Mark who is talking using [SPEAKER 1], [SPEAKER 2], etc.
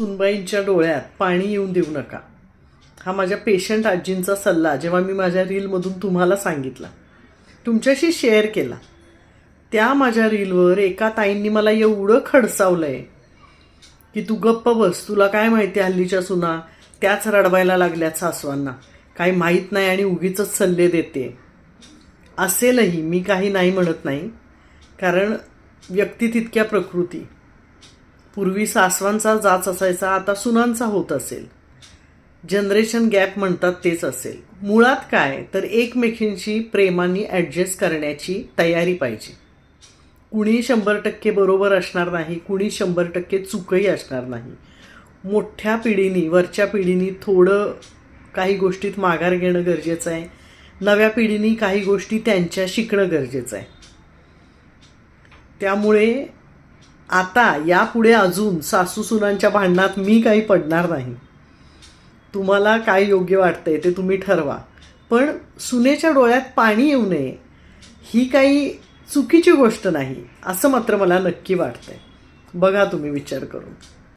[SPEAKER 1] सुनबाईंच्या डोळ्यात पाणी येऊन देऊ नका. हा माझ्या पेशंट आजींचा सल्ला जेव्हा मी माझ्या रीलमधून तुम्हाला सांगितला. तुमच्याशी शेअर केला. त्या माझ्या रीलवर एका ताईंनी मला एवढं खडसावलं आहे की तू गप्प बस तुला काय माहिती हल्लीच्या सुना त्याच रडवायला लागल्यात सासवांना. काही माहीत नाही आणि उगीच सल्ले देते. असेलही मी काही नाही म्हणत नाही कारण व्यक्ती तितक्या प्रकृती. पूर्वी सासवांचा जाच असायचा आता सुनांचा होत असेल. जनरेशन गॅप म्हणतात तेच असेल. मुळात काय? तर एकमेकींशी प्रेमाने ॲडजस्ट करण्याची तयारी पाहिजे. कुणी शंभर टक्के बरोबर असणार नाही कुणी शंभर टक्के चुकही असणार नाही. मोठ्या पिढीनी वरच्या पिढीनी थोडं काही गोष्टीत माघार घेणं गरजेचं आहे. नव्या पिढीनी काही गोष्टी त्यांच्या शिकणं गरजेचं आहे. त्यामुळे आता यापुढे अजून सासूसुनांच्या भांडणात मी काही पडणार नाही. तुम्हाला काय योग्य वाटतंय ते तुम्ही ठरवा. पण सुनेच्या डोळ्यात पाणी येऊ नये. ही काही चुकीची गोष्ट नाही असं मात्र मला नक्की वाटतंय. बघा तुम्ही विचार करून.